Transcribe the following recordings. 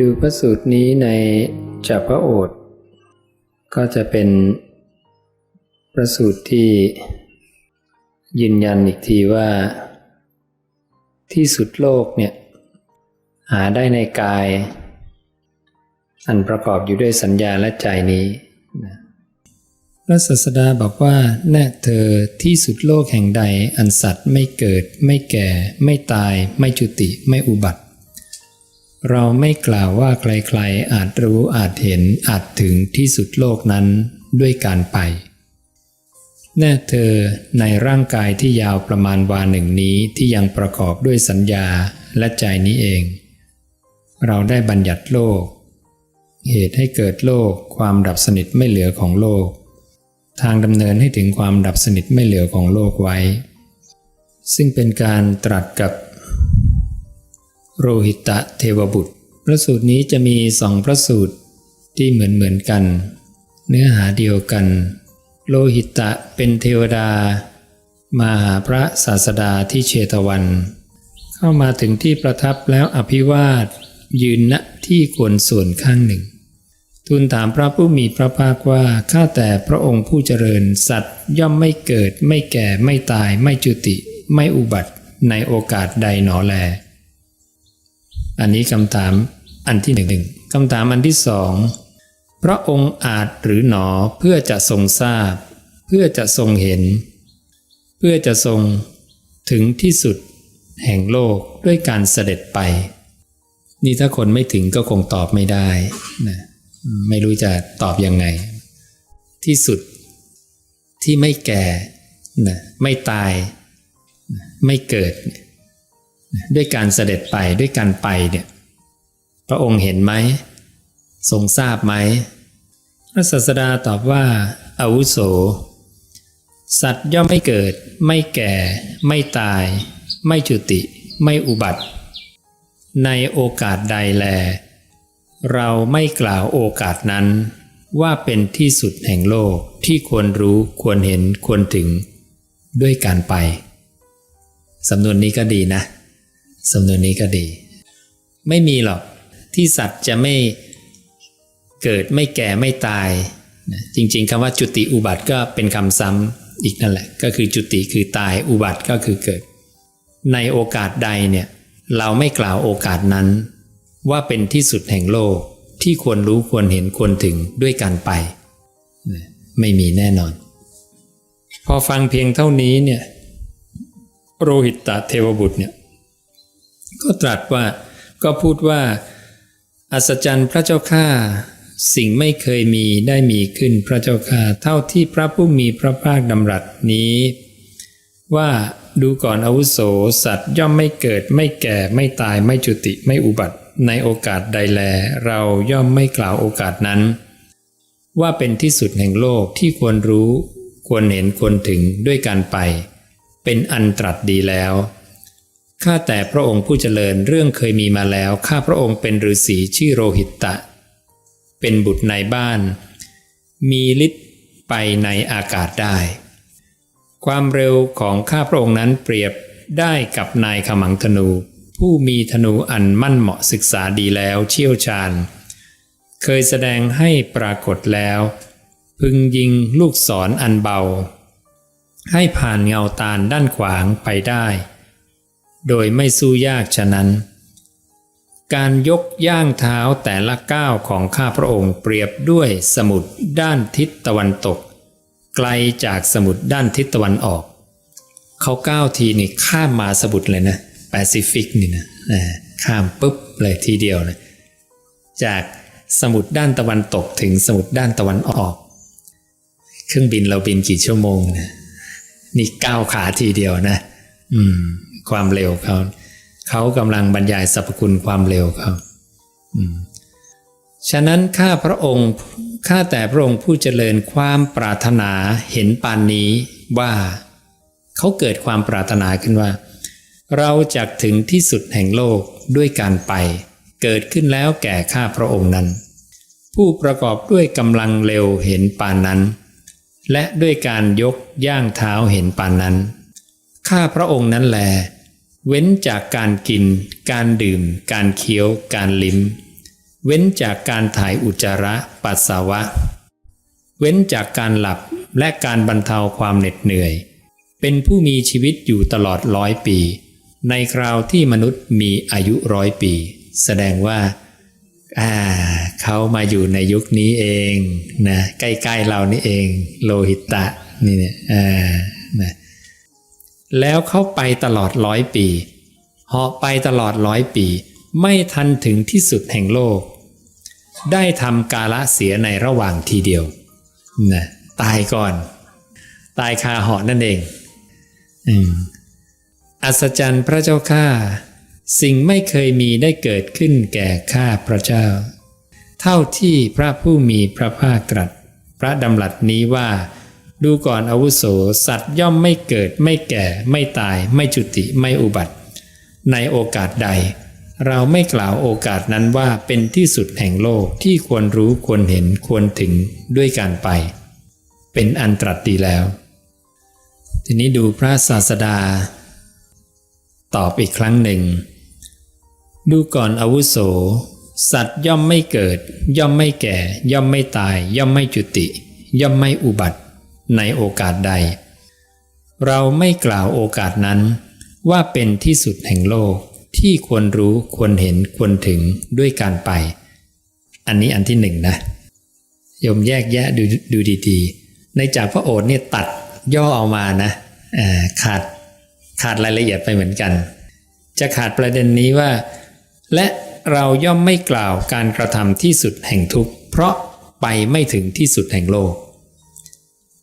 ดูพระสูตรนี้ในจักรพระโอษฐ์ก็จะเป็นพระสูตรที่ยืนยันอีกทีว่า ที่สุดโลกเนี่ยหาได้ในกาย อันประกอบอยู่ด้วยสัญญาและใจนี้พระศาสดาบอกว่าแน่เธอที่สุดโลกแห่งใดอันสัตว์ไม่เกิด ไม่แก่ ไม่ตาย ไม่จุติไม่อุบัติ เราไม่กล่าวว่าใครๆ อาจรู้อาจเห็นอาจถึงที่สุดโลกนั้นด้วยการไป แน่เธอในร่างกายที่ยาวประมาณวาหนึ่งนี้ที่ยังประกอบด้วยสัญญาและใจนี้เอง เราได้บัญญัติโลก เหตุให้เกิดโลกความดับสนิทไม่เหลือของโลก ทางดำเนินให้ถึงความดับสนิทไม่เหลือของโลกไว้ ซึ่งเป็นการตรัสกับ โรหิตะเทวบุตร พระสูตรนี้จะมีสองพระสูตรที่เหมือนเหมือนกัน เนื้อหาเดียวกัน โลหิตะเป็นเทวดา มาหาพระศาสดาที่เชตวัน เข้ามาถึงที่ประทับแล้วอภิวาทยืนณที่ควรส่วนข้างหนึ่ง ทูลถามพระผู้มีพระภาคว่าข้าแต่พระองค์ผู้เจริญสัตว์ย่อมไม่เกิด ไม่แก่ไม่ตายไม่จุติ ไม่อุบัติในโอกาสใดหนอแล อันนี้คำถามอันที่หนึ่งคำถามอันที่สองพระองค์อาจหรือหนอเพื่อจะทรงทราบ เพื่อจะทรงเห็น เพื่อจะทรงถึงที่สุดแห่งโลกด้วยการเสด็จไป นี่ถ้าคนไม่ถึงก็คงตอบไม่ได้นะไม่รู้จะตอบยังไง ที่สุดที่ไม่แก่นะไม่ตาย ไม่เกิด ด้วยการเสด็จไปด้วยการไปเนี่ยพระองค์เห็นไหม ทรงทราบไหม พระศาสดาตอบว่าอาวุโส สัตว์ย่อมไม่เกิด ไม่แก่ ไม่ตาย ไม่จุติ ไม่อุบัติ ในโอกาสใดแล เราไม่กล่าวโอกาสนั้น ว่าเป็นที่สุดแห่งโลกที่ควรรู้ควรเห็นควรถึง ด้วยการไป สำนวนนี้ก็ดีนะ สำนวนนี้ก็ดี ไม่มีหรอกที่สัตว์จะไม่เกิดไม่แก่ไม่ตาย จริงๆคำว่าจุติอุบัติก็เป็นคำซ้ำอีกนั่นแหละ ก็คือจุติคือตายอุบัติก็คือเกิด ในโอกาสใดเนี่ยเราไม่กล่าวโอกาสนั้น ว่าเป็นที่สุดแห่งโลกที่ควรรู้ควรเห็นควรถึงด้วยการไป ไม่มีแน่นอน พอฟังเพียงเท่านี้เนี่ยโรหิตตเทวบุตรเนี่ย ก็ตรัสว่า ก็พูดว่า อัศจรรย์พระเจ้าข้าสิ่งไม่เคยมีได้มีขึ้นพระเจ้าข้าเท่าที่พระผู้มีพระภาคดำรัสนี้ ว่าดูก่อนอาวุโสสัตว์ย่อมไม่เกิดไม่แก่ไม่ตายไม่จุติไม่อุบัติ ในโอกาสใดแล เราย่อมไม่กล่าวโอกาสนั้น ว่าเป็นที่สุดแห่งโลกที่ควรรู้ ควรเห็นควรถึงด้วยการไป เป็นอันตรัสดีแล้ว ข้าแต่พระองค์ผู้เจริญเรื่องเคยมีมาแล้ว ข้าพระองค์เป็นฤาษีชื่อโรหิตตะ เป็นบุตรในบ้าน มีฤทธิ์ไปในอากาศได้ ความเร็วของข้าพระองค์นั้นเปรียบได้กับนายขมังธนู ผู้มีธนูอันมั่นเหมาะศึกษาดีแล้วเชี่ยวชาญ เคยแสดงให้ปรากฏแล้ว พึงยิงลูกศรออันเบา ให้ผ่านเงาตาลด้านขวางไปได้ โดยไม่สู้ยากฉะนั้น การยกย่างเท้าแต่ละก้าวของข้าพระองค์เปรียบด้วยสมุทรด้านทิศตะวันตก ไกลจากสมุทรด้านทิศตะวันออก เขาก้าวทีนี่ข้ามมาสมุทรเลยนะแปซิฟิกนี่นะข้ามปุ๊บเลยทีเดียวเลยจากสมุทรด้านตะวันตกถึงสมุทรด้านตะวันออก เครื่องบินเราบินกี่ชั่วโมงนะนี่ก้าวขาทีเดียวนะ อืม ความเร็วเขาเขากำลังบรรยายสรรพคุณความเร็วเขาฉะนั้นข้าพระองค์ข้าแต่พระองค์ผู้เจริญความปรารถนาเห็นปานนี้ว่าเขาเกิดความปรารถนาขึ้นว่า เราจะถึงที่สุดแห่งโลกด้วยการไป เกิดขึ้นแล้วแก่ข้าพระองค์นั้น ผู้ประกอบด้วยกำลังเร็วเห็นปานนั้น และด้วยการยกย่างเท้าเห็นปานนั้น ข้าพระองค์นั้นแล เว้นจากการกิน การดื่ม การเคี้ยว การลิ้ม เว้นจากการถ่ายอุจจาระปัสสาวะ เว้นจากการหลับและการบรรเทาความเหน็ดเหนื่อย เป็นผู้มีชีวิตอยู่ตลอดร้อยปี ในคราวที่มนุษย์มีอายุร้อยปี แสดงว่า อ่า เขามาอยู่ในยุคนี้เองนะใกล้ๆเรานี่เอง โลหิตะนี่เนี่ยอ่านะ แล้วเขาไปตลอดร้อยปีเหาะไปตลอดร้อยปี ไม่ทันถึงที่สุดแห่งโลก ได้ทำกาละเสียในระหว่างทีเดียวนะตายก่อน ตายคาเหาะนั่นเองอืมอัศจรรย์พระเจ้าข้าสิ่งไม่เคยมีได้เกิดขึ้นแก่ข้าพระเจ้า เท่าที่พระผู้มีพระภาคตรัส พระดำรัสนี้ว่า ดูก่อนอาวุโส สัตว์ย่อมไม่เกิด ไม่แก่ ไม่ตาย ไม่จุติ ไม่อุบัติ ในโอกาสใด เราไม่กล่าวโอกาสนั้นว่าเป็นที่สุดแห่งโลกที่ควรรู้ควรเห็นควรถึงด้วยการไป เป็นอันตรัสดีแล้ว ทีนี้ดูพระศาสดา ตอบอีกครั้งหนึ่ง ดูก่อนอาวุโส สัตว์ย่อมไม่เกิด ย่อมไม่แก่ ย่อมไม่ตาย ย่อมไม่จุติ ย่อมไม่อุบัติ ในโอกาสใด เราไม่กล่าวโอกาสนั้น ว่าเป็นที่สุดแห่งโลกที่ควรรู้ควรเห็นควรถึงด้วยการไป อันนี้อันที่หนึ่งนะโยมแยกแยะดูดูดีๆ ในจากพระโอษฐ์เนี่ยตัดย่อเอามานะาขาดขาดรายละเอียดไปเหมือนกัน จะขาดประเด็นนี้ว่า และเราย่อมไม่กล่าวการกระทำที่สุดแห่งทุกข์เพราะไปไม่ถึงที่สุดแห่งโลก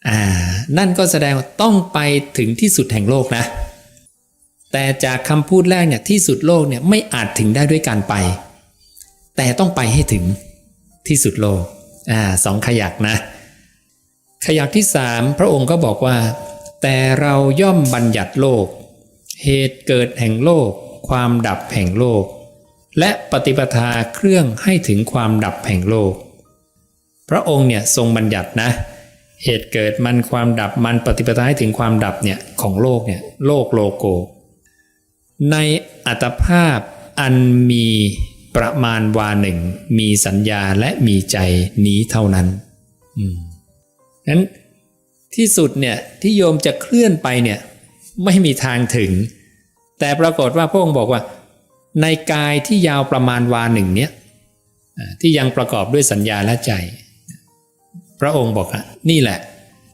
อ่านั่นก็แสดงว่าต้องไปถึงที่สุดแห่งโลกนะ แต่จากคำพูดแรกเนี่ยที่สุดโลกเนี่ยไม่อาจถึงได้ด้วยการไป แต่ต้องไปให้ถึงที่สุดโลกอ่าสองขยักนะ ขยักที่สามพระองค์ก็บอกว่า แต่เราย่อมบัญญัติโลก เหตุเกิดแห่งโลก ความดับแห่งโลก และปฏิปทาเครื่องให้ถึงความดับแห่งโลก พระองค์เนี่ยทรงบัญญัตินะ เหตุเกิดมันความดับมันปฏิปทาให้ถึงความดับเนี่ยของโลกเนี่ยโลกโลโก ในอัตภาพอันมีประมาณวาหนึ่ง มีสัญญาและมีใจนี้เท่านั้นนั้นที่สุดเนี่ยที่โยมจะเคลื่อนไปเนี่ยไม่มีทางถึง แต่ปรากฏว่าพระองค์บอกว่า ในกายที่ยาวประมาณวาหนึ่งเนี่ยที่ยังประกอบด้วยสัญญาและใจ พระองค์บอกว่านี่แหละ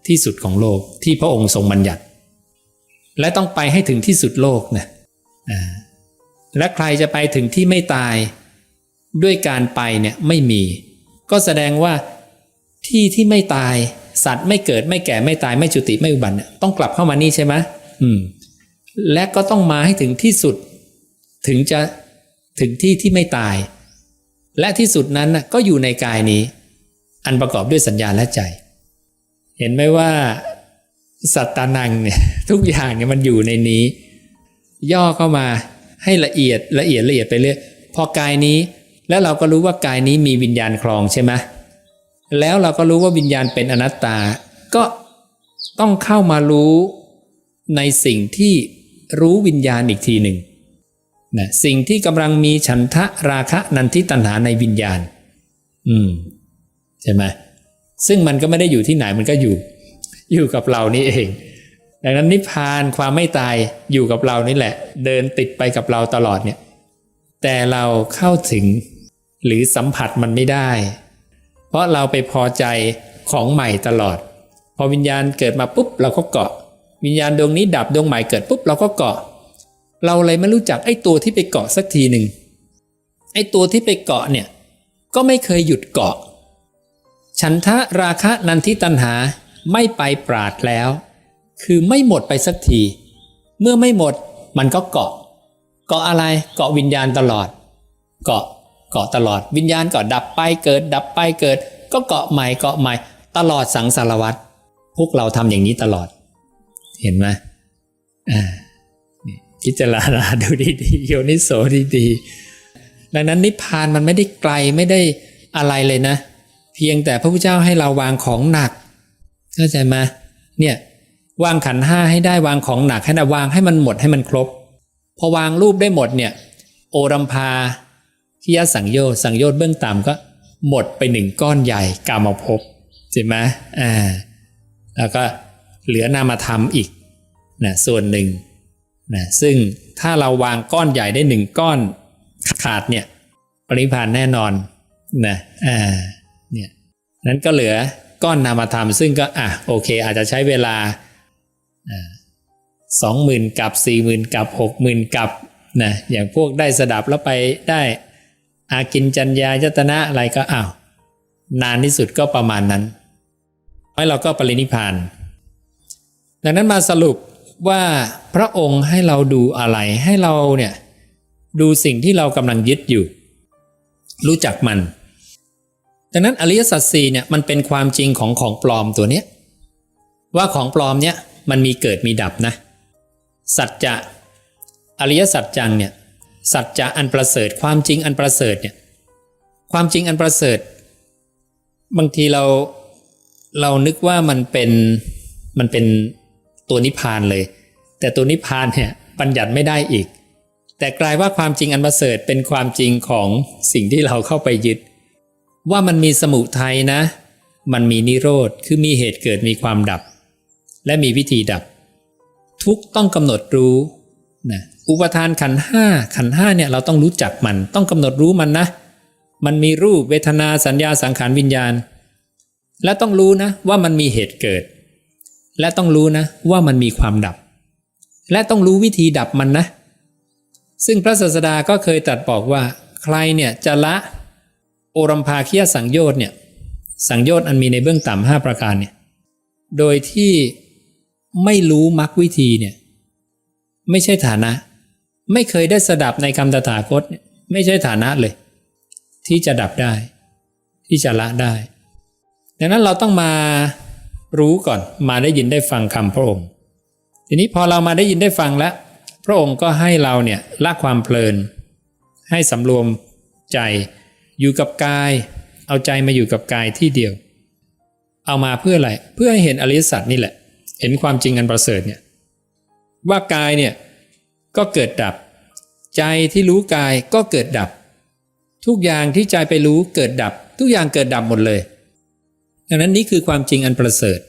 ที่สุดของโลกที่พระองค์ทรงบัญญัติ และต้องไปให้ถึงที่สุดโลกนะอ่าและใครจะไปถึงที่ไม่ตายด้วยการไปเนี่ยไม่มี ก็แสดงว่าที่ที่ไม่ตายสัตว์ไม่เกิดไม่แก่ไม่ตายไม่จุติไม่อุบัติต้องกลับเข้ามานี่ใช่ไหมอืม และก็ต้องมาให้ถึงที่สุด ถึงจะถึงที่ที่ไม่ตาย และที่สุดนั้นก็อยู่ในกายนี้ อันประกอบด้วยสัญญาและใจ เห็นไหมว่า สัตตานังเนี่ยทุกอย่างเนี่ยมันอยู่ในนี้ ย่อเข้ามาให้ละเอียดละเอียดละเอียดไปเรื่อยพอกายนี้ แล้วเราก็รู้ว่ากายนี้มีวิญญาณครองใช่ไหมแล้วเราก็รู้ว่าวิญญาณเป็นอนัตตา ก็ต้องเข้ามารู้ในสิ่งที่รู้วิญญาณอีกทีหนึ่งนะสิ่งที่กำลังมีฉันทะราคะนันทิตัณหาในวิญญาณ อืม ใช่ไหมซึ่งมันก็ไม่ได้อยู่ที่ไหนมันก็อยู่ อยู่กับเรานี่เอง ดังนั้นนิพพานความไม่ตายอยู่กับเรานี่แหละ เดินติดไปกับเราตลอดเนี่ยแต่เราเข้าถึงหรือสัมผัสมันไม่ได้ เพราะเราไปพอใจของใหม่ตลอด พอวิญญาณเกิดมาปุ๊บเราก็เกาะ วิญญาณดวงนี้ดับดวงใหม่เกิดปุ๊บเราก็เกาะ เราเลยไม่รู้จักไอ้ตัวที่ไปเกาะสักทีหนึ่งไอ้ตัวที่ไปเกาะเนี่ยก็ไม่เคยหยุดเกาะ ฉันทะราคะนันทิตัณหาไม่ไปปราดแล้ว คือไม่หมดไปสักที เมื่อไม่หมดมันก็เกาะ เกาะอะไรเกาะวิญญาณตลอด เกาะเกาะตลอด วิญญาณก็ดับไปเกิด ดับไปเกิด ก็เกาะใหม่เกาะใหม่ ตลอดสังสารวัตรพวกเราทำอย่างนี้ตลอด เห็นไหมอ่าพิจารณาดูดีๆโยนิโสดีๆดังนั้นนิพพานมันไม่ได้ไกลไม่ได้อะไรเลยนะ เพียงแต่พระพุทธเจ้าให้เราวางของหนักเข้าใจไหมเนี่ยวางขันห้าให้ได้วางของหนักให้ได้วางให้มันหมดให้มันครบ พอวางรูปได้หมดเนี่ยโอรัมพาขียสังโยชน์สังโยชน์เบื้องต่ำก็หมดไปหนึ่งก้อนใหญ่กามภพใช่ไหมอ่าแล้วก็เหลือนามธรรมอีกนะส่วนหนึ่งนะซึ่งถ้าเราวางก้อนใหญ่ได้หนึ่งก้อนขาดเนี่ยปริพานแน่นอนนะอ่า นั้นก็เหลือก้อนนามธรรม ซึ่งก็อะโอเค อาจจะใช้เวลาสองหมื่นกับสี่หมื่นกับหกหมื่นกับนะอย่างพวกได้สดับแล้วไปได้อากินจัญญายตนะอะไรก็อ้าวนานที่สุดก็ประมาณนั้นแล้เราก็ปรินิพาน ดังนั้นมาสรุปว่าพระองค์ให้เราดูอะไรให้เราเนี่ยดูสิ่งที่เรากำลังยึดอยู่ รู้จักมัน ดังนั้นอริยสัจสี่เนี่ยมันเป็นความจริงของของปลอมตัวเนี้ยว่าของปลอมเนี่ยมันมีเกิดมีดับนะ สัจจะอริยสัจจังเนี่ยสัจจะอันประเสริฐ ความจริงอันประเสริฐเนี่ยความจริงอันประเสริฐ บางทีเราเรานึกว่ามันเป็นมันเป็นตัวนิพพานเลย แต่ตัวนิพพานเนี่ยบัญญัติไม่ได้อีก แต่กลายว่าความจริงอันประเสริฐเป็นความจริงของสิ่งที่เราเข้าไปยึด ว่ามันมีสมุทัยนะ มันมีนิโรธ คือมีเหตุเกิดมีความดับ และมีวิธีดับ ทุกต้องกำหนดรู้นะอุปทานขันห้าขันห้าเนี่ยเราต้องรู้จักมันต้องกำหนดรู้มันนะ มันมีรูปเวทนาสัญญาสังขารวิญญาณ และต้องรู้นะว่ามันมีเหตุเกิด และต้องรู้นะว่ามันมีความดับ และต้องรู้วิธีดับมันนะ ซึ่งพระศาสดาก็เคยตรัสบอกว่า ใครเนี่ยจะละ โอรัมภาคียสังโยชน์เนี่ยสังโยชน์อันมีในเบื้องต่ำห้าประการเนี่ยโดยที่ไม่รู้มรรควิธีเนี่ยไม่ใช่ฐานะ ไม่เคยได้สดับในคำตถาคตเนี่ยไม่ใช่ฐานะเลย ที่จะดับได้ ที่จะละได้ ดังนั้นเราต้องมารู้ก่อนมาได้ยินได้ฟังคำพระองค์ ทีนี้พอเรามาได้ยินได้ฟังแล้ว พระองค์ก็ให้เราเนี่ยละความเพลิน ให้สำรวมใจ อยู่กับกาย เอาใจมาอยู่กับกายที่เดียว เอามาเพื่ออะไร เพื่อให้เห็นอริยสัจนี่แหละ เห็นความจริงอันประเสริฐเนี่ย ว่ากายเนี่ยก็เกิดดับ ใจที่รู้กายก็เกิดดับ ทุกอย่างที่ใจไปรู้เกิดดับ ทุกอย่างเกิดดับหมดเลย ดังนั้นนี่คือความจริงอันประเสริฐ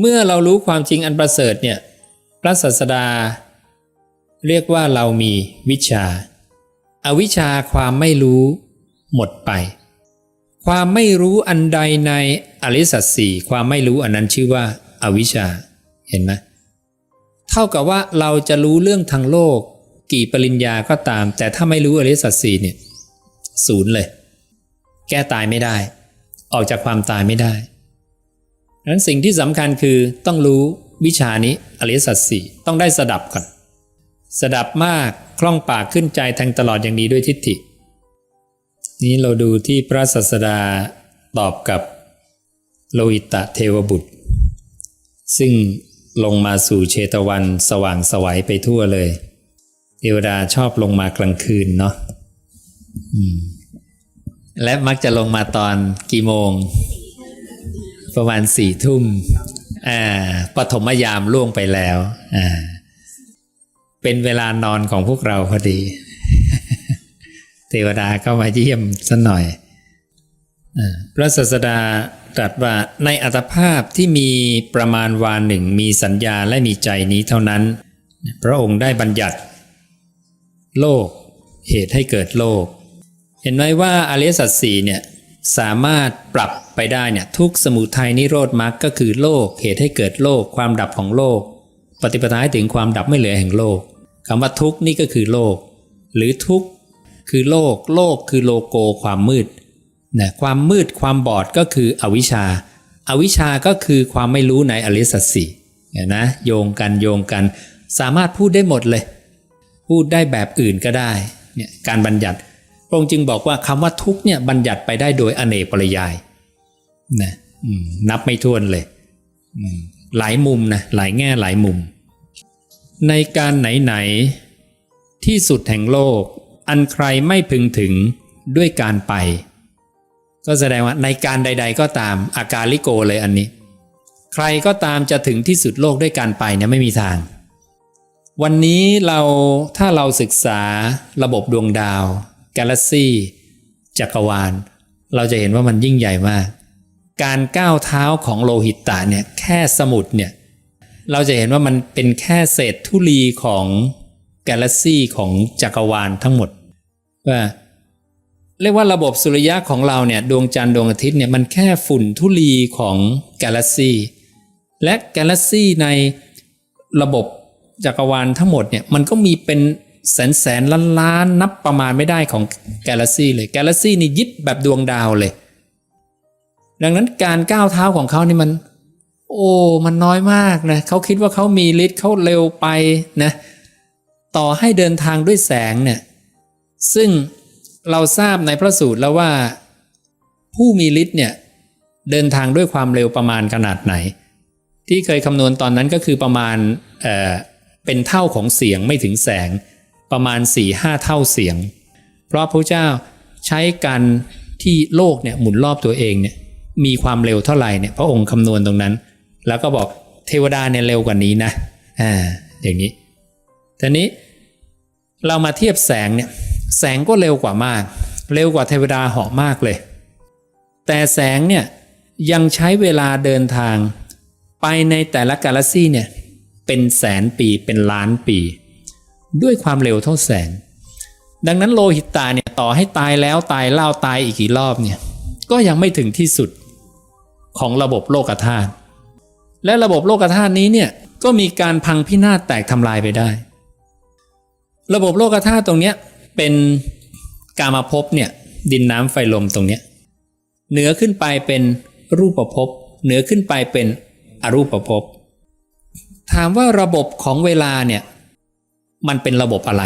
เมื่อเรารู้ความจริงอันประเสริฐเนี่ย พระศาสดา เรียกว่าเรามีวิชาอาวิชชาความไม่รู้ หมดไป ความไม่รู้อันใดในอริสัจสี่ความไม่รู้อันนั้นชื่อว่าอาวิชชา เห็นไหมเท่ากับว่าเราจะรู้เรื่องทางโลก กี่ปริญญาก็ตาม แต่ถ้าไม่รู้อริสัจสี่เนี่ยศูนย์เลย แก้ตายไม่ได้ ออกจากความตายไม่ได้ดังนั้นสิ่งที่สำคัญคือต้องรู้วิชานี้อริสัจสี่ต้องได้สดับก่อนสดับมากคล่องปากขึ้นใจแทงตลอดอย่างนี้ด้วยทิฏฐิ นี้เราดูที่พระศาสดาตอบกับโลหิตะเทวบุตร ซึ่งลงมาสู่เชตวันสว่างสวัยไปทั่วเลย เทวดาชอบลงมากลางคืนเนาะและมักจะลงมาตอนกี่โมง ประมาณสี่ทุ่มอ่าปฐมยามล่วงไปแล้วอ่าเป็นเวลานอนของพวกเราพอดี วดาเข้ามาเยี่ยมสักหน่อยพระศาสดาตรัสว่าในอัตภาพที่มีประมาณวานหนึ่งมีสัญญาและมีใจนี้เท่านั้น พระองค์ได้บัญญัติ โลก เหตุให้เกิดโลก เห็นไหมว่าอริยสัจสี่เนี่ยสามารถปรับไปได้เนี่ยทุกสมุทัยนิโรธมรรคก็คือโลก เหตุให้เกิดโลก ความดับของโลก ปฏิปทาให้ถึงความดับไม่เหลือแห่งโลกคำว่าทุกนี่ก็คือโลก หรือทุก คือโลก โลกคือโลโกความมืดนะความมืดความบอดก็คืออวิชชาอาวิชชาก็คือความไม่รู้ในอริสัจสี่เห็นนะโยงกันโยงกัน สามารถพูดได้หมดเลย พูดได้แบบอื่นก็ได้เนี่ยการบัญญัติพระองค์จึงบอกว่าคำว่าทุกเนี่ยบัญญัติไปได้โดยอเนกปริยายนะนับไม่ถ้วนเลย หลายมุมนะหลายแง่หลายมุม ในการไหน ๆ ที่สุดแห่งโลก อันใครไม่พึงถึงด้วยการไป ก็แสดงว่าในการใด ๆ ก็ตามอาการลิโกเลยอันนี้ ใครก็ตามจะถึงที่สุดโลกด้วยการไปเนี่ยไม่มีทาง วันนี้เราถ้าเราศึกษาระบบดวงดาว กาแล็กซี่ จักรวาล เราจะเห็นว่ามันยิ่งใหญ่มาก การก้าวเท้าของโลหิตตะเนี่ยแค่สมุดเนี่ยเราจะเห็นว่ามันเป็นแค่เศษธุลีของ กาแล็กซี่ของจักรวาลทั้งหมด ว่าเรียกว่าระบบสุริยะของเราเนี่ยดวงจันทร์ดวงอาทิตย์เนี่ยมันแค่ฝุ่นธุลีของกาแล็กซีและกาแล็กซีในระบบจักรวาลทั้งหมดเนี่ยมันก็มีเป็นแสนแสนล้านล้านนับประมาณไม่ได้ของกาแล็กซีเลยกาแล็กซีนี่ยิบแบบดวงดาวเลย ดังนั้นการก้าวเท้าของเขานี่มัน โอ้มันน้อยมากนะเขาคิดว่าเขามีฤทธิ์เขาเร็วไปนะ ต่อให้เดินทางด้วยแสงเนี่ยซึ่งเราทราบในพระสูตรแล้วว่า ผู้มีฤทธิ์เนี่ยเดินทางด้วยความเร็วประมาณขนาดไหน ที่เคยคำนวณตอนนั้นก็คือประมาณเอ่อเป็นเท่าของเสียงไม่ถึงแสงประมาณ4ี่ห้าเท่าเสียง เพราะพระเจ้าใช้การที่โลกเนี่ยหมุนรอบตัวเองเนี่ยมีความเร็วเท่าไหร่เนี่ยพระองค์คำนวณตรงนั้น แล้วก็บอกเทวดาเนี่ยเร็วกว่านี้นะอ่าอย่างนี้ทีนี้ เรามาเทียบแสงเนี่ยแสงก็เร็วกว่ามาก เร็วกว่าเทวดาเหาะมากเลย แต่แสงเนี่ยยังใช้เวลาเดินทาง ไปในแต่ละกาแล็กซี่เนี่ยเป็นแสนปีเป็นล้านปี ด้วยความเร็วเท่าแสง ดังนั้นโลหิตตาเนี่ยต่อให้ตายแล้วตายเล่าตายอีกกี่รอบเนี่ยก็ยังไม่ถึงที่สุดของระบบโลกธาตุและระบบโลกธาตุนี้เนี่ยก็มีการพังพินาศแตกทำลายไปได้ ระบบโลกธาตุตรงเนี้ยเป็นกามาภพเนี่ยดินน้ำไฟลมตรงเนี้ยเหนือขึ้นไปเป็นรูปภพเหนือขึ้นไปเป็นอรูปภพถามว่าระบบของเวลาเนี่ยมันเป็นระบบอะไร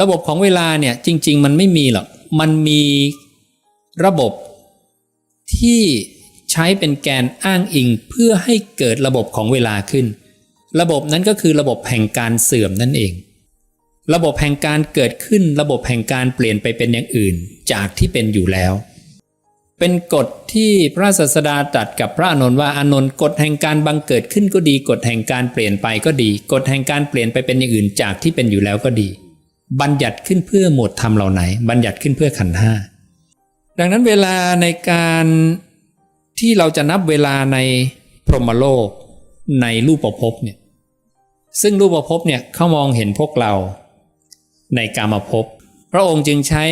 ระบบของเวลาเนี่ยจริง ๆ มันไม่มีหรอกมันมีระบบที่ใช้เป็นแกนอ้างอิงเพื่อให้เกิดระบบของเวลาขึ้น ระบบนั้นก็คือระบบแห่งการเสื่อมนั่นเอง ระบบแห่งการเกิดขึ้นระบบแห่งการเปลี่ยนไปเป็นอย่างอื่นจากที่เป็นอยู่แล้ว เป็นกฎที่พระศาสดาตรัสกับพระอานนว่าอานนท์กฎแห่งการบังเกิดขึ้นก็ดีกฎแห่งการเปลี่ยนไปก็ดีกฎแห่งการเปลี่ยนไปเป็นอย่างอื่นจากที่เป็นอยู่แล้วก็ดี บัญญัติขึ้นเพื่อหมวดธรรมเหล่าไหน บัญญัติขึ้นเพื่อขันห้าดังนั้นเวลาในการที่เราจะนับเวลาในพรหมโลกในรูปภพเนี่ยซึ่งรูปภพเนี่ยเขามองเห็นพวกเรา ในกามภพพระองค์จึงใช้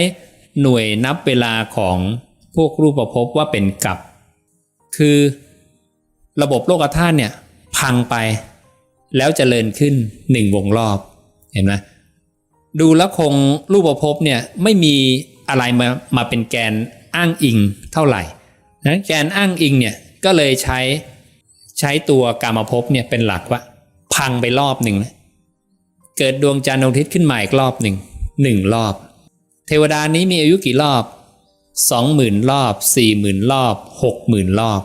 หน่วยนับเวลาของพวกรูปภพว่าเป็นกับ คือระบบโลกธาตุเนี่ยพังไป แล้วจเจริญขึ้นหนึ่งวงรอบเห็นไหมดูแล้วคงรูปภพเนี่ยไม่มีอะไรมามาเป็นแกนอ้างอิงเท่าไหร่นะแกนอ้างอิงเนี่ยก็เลยใช้ใช้ตัวกามภพเนี่ยเป็นหลักว่า พังไปรอบหนึ่งนะ เกิดดวงจันทร์ดวงอาทิตย์ขึ้นมาอีกรอบหนึ่งหนึ่งรอบ เทวดานี้มีอายุกี่รอบสองหมื่นรอบสี่หมื่นรอบหกหมื่นรอบ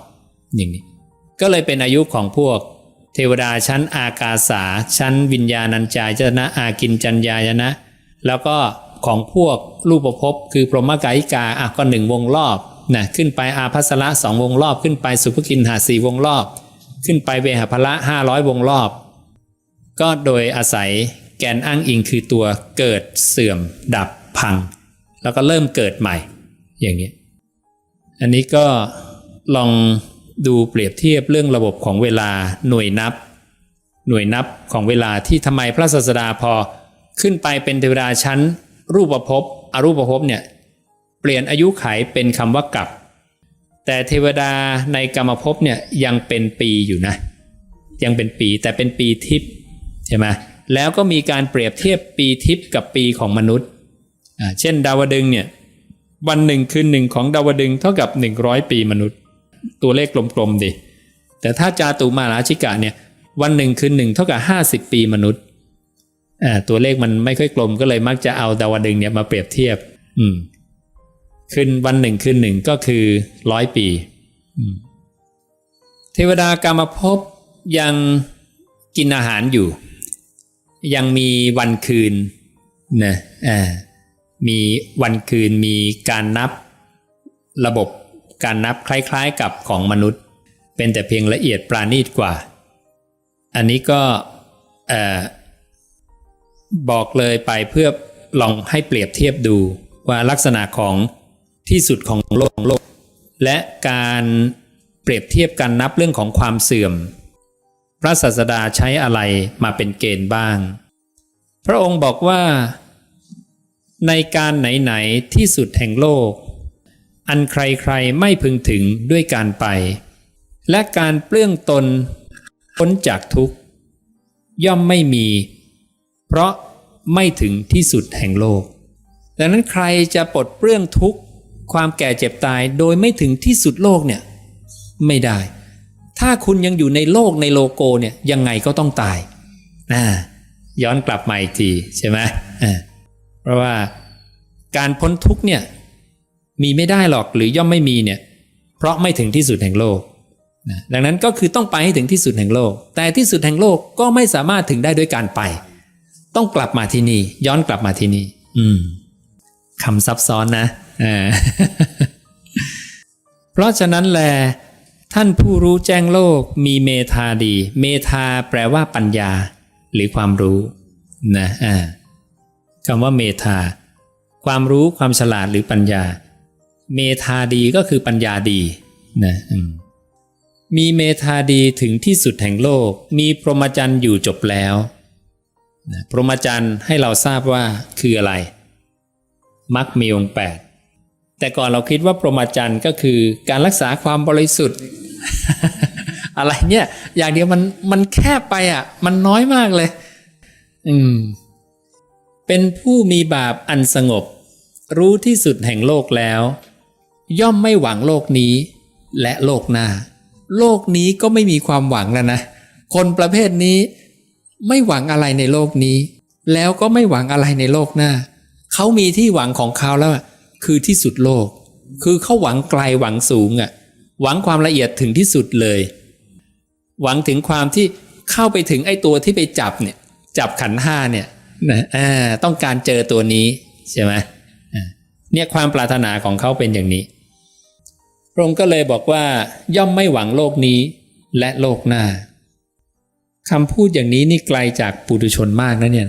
อย่างนี้ ก็เลยเป็นอายุของพวก เทวดาชั้นอากาสาชั้นวิญญาณัญจายนะอากินจัญญายนะ แล้วก็ของพวกรูปภพคือพรหมกายิกาอะก็หนึ่งวงรอบนะขึ้นไปอาภัสระสองวงรอบ ขึ้นไปสุภกินหาสี่วงรอบ ขึ้นไปเวหพละห้าร้อยวงรอบ ก็โดยอาศัยแกนอ้างอิงคือตัวเกิดเสื่อมดับพัง แล้วก็เริ่มเกิดใหม่อย่างนี้ อันนี้ก็ลองดูเปรียบเทียบเรื่องระบบของเวลาหน่วยนับ หน่วยนับของเวลาที่ทำไมพระศาสดาพอขึ้นไปเป็นเทวดาชั้น รูปภพอรูปภพเนี่ยเปลี่ยนอายุไขเป็นคำว่ากับ แต่เทวดาในกรรมภพเนี่ยยังเป็นปีอยู่นะ ยังเป็นปีแต่เป็นปีทิพย์ ใช่ไหมแล้วก็มีการเปรียบเทียบปีทิพย์กับปีของมนุษย์ เช่น ดาวดึงเนี่ยวันหนึ่งคืนหนึ่งของดาวดึงเท่ากับ 100 ปีมนุษย์ ตัวเลขกลมๆดิแต่ถ้าจาตุมาราชิกะเนี่ยวันหนึ่งคืนหนึ่งเท่ากับ 50 ปีมนุษย์ตัวเลขมันไม่ค่อยกลมก็เลยมักจะเอาดาวดึงเนี่ยมาเปรียบเทียบ อืมคืนวันหนึ่งคืนหนึ่งก็คือร้อยปีเทวดากรรมภพยังกินอาหารอยู่ ยังมีวันคืนนะอ่ามีวันคืนมีการนับระบบการนับคล้ายๆกับของมนุษย์ เป็นแต่เพียงละเอียดปราณีตกว่า อันนี้ก็บอกเลยไปเพื่อลองให้เปรียบเทียบดูว่าลักษณะของที่สุดของโลกโลก และการเปรียบเทียบกันนับเรื่องของความเสื่อม พระศาสดาใช้อะไรมาเป็นเกณฑ์บ้าง พระองค์บอกว่า ในการไหนๆที่สุดแห่งโลก อันใครๆไม่พึงถึงด้วยการไป และการเปลื้องตนพ้นจากทุกข์ ย่อมไม่มี เพราะไม่ถึงที่สุดแห่งโลก ดังนั้นใครจะปลดเปลื้องทุกข์ ความแก่เจ็บตายโดยไม่ถึงที่สุดโลกเนี่ย ไม่ได้ ถ้าคุณยังอยู่ในโลกในโลโกเนี่ยยังไงก็ต้องตายนะย้อนกลับมาอีกทีใช่ไหมเพราะว่าการพ้นทุกเนี่ยมีไม่ได้หรอกหรือย่อมไม่มีเนี่ยเพราะไม่ถึงที่สุดแห่งโลกนะดังนั้นก็คือต้องไปให้ถึงที่สุดแห่งโลก แต่ที่สุดแห่งโลกก็ไม่สามารถถึงได้ด้วยการไป ต้องกลับมาที่นี่ ย้อนกลับมาที่นี่ อืมคำซับซ้อนนะเพราะฉะนั้นแล ท่านผู้รู้แจ้งโลกมีเมธาดี เมธาแปลว่าปัญญา หรือความรู้นะอ่าคำว่าเมธาความรู้ความฉลาดหรือปัญญา เมธาดีก็คือปัญญาดีนะมีเมธาดีถึงที่สุดแห่งโลก มีพรหมจรรย์อยู่จบแล้วนะพรหมจรรย์ให้เราทราบว่าคืออะไรมักมีองค์แปด แต่ก่อนเราคิดว่าพรหมจรรย์ก็คือการรักษาความบริสุทธิ์ อะไรเนี่ย อย่างเดียวมันมันแคบไปอะ มันน้อยมากเลย อืม เป็นผู้มีบาปอันสงบ รู้ที่สุดแห่งโลกแล้ว ย่อมไม่หวังโลกนี้ และโลกหน้า โลกนี้ก็ไม่มีความหวังแล้วนะ คนประเภทนี้ไม่หวังอะไรในโลกนี้ แล้วก็ไม่หวังอะไรในโลกหน้า เขามีที่หวังของเขาแล้ว คือที่สุดโลก คือเขาหวังไกลหวังสูงอะ หวังความละเอียดถึงที่สุดเลย หวังถึงความที่เข้าไปถึงไอ้ตัวที่ไปจับเนี่ย จับขันห้าเนี่ยนะต้องการเจอตัวนี้ใช่ไหมเนี่ยความปรารถนาของเขาเป็นอย่างนี้ พระองค์ก็เลยบอกว่า ย่อมไม่หวังโลกนี้และโลกหน้าคำพูดอย่างนี้นี่ไกลจากปุถุชนมากนะเนี่ย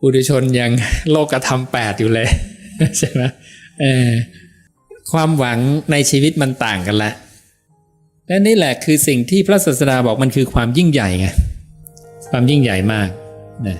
ปุถุชนยังโลกธรรมแปดอยู่เลย ใช่ไหมเออความหวังในชีวิตมันต่างกันละและนี่แหละคือสิ่งที่พระศาสดาบอกมันคือความยิ่งใหญ่ไงความยิ่งใหญ่มากนะ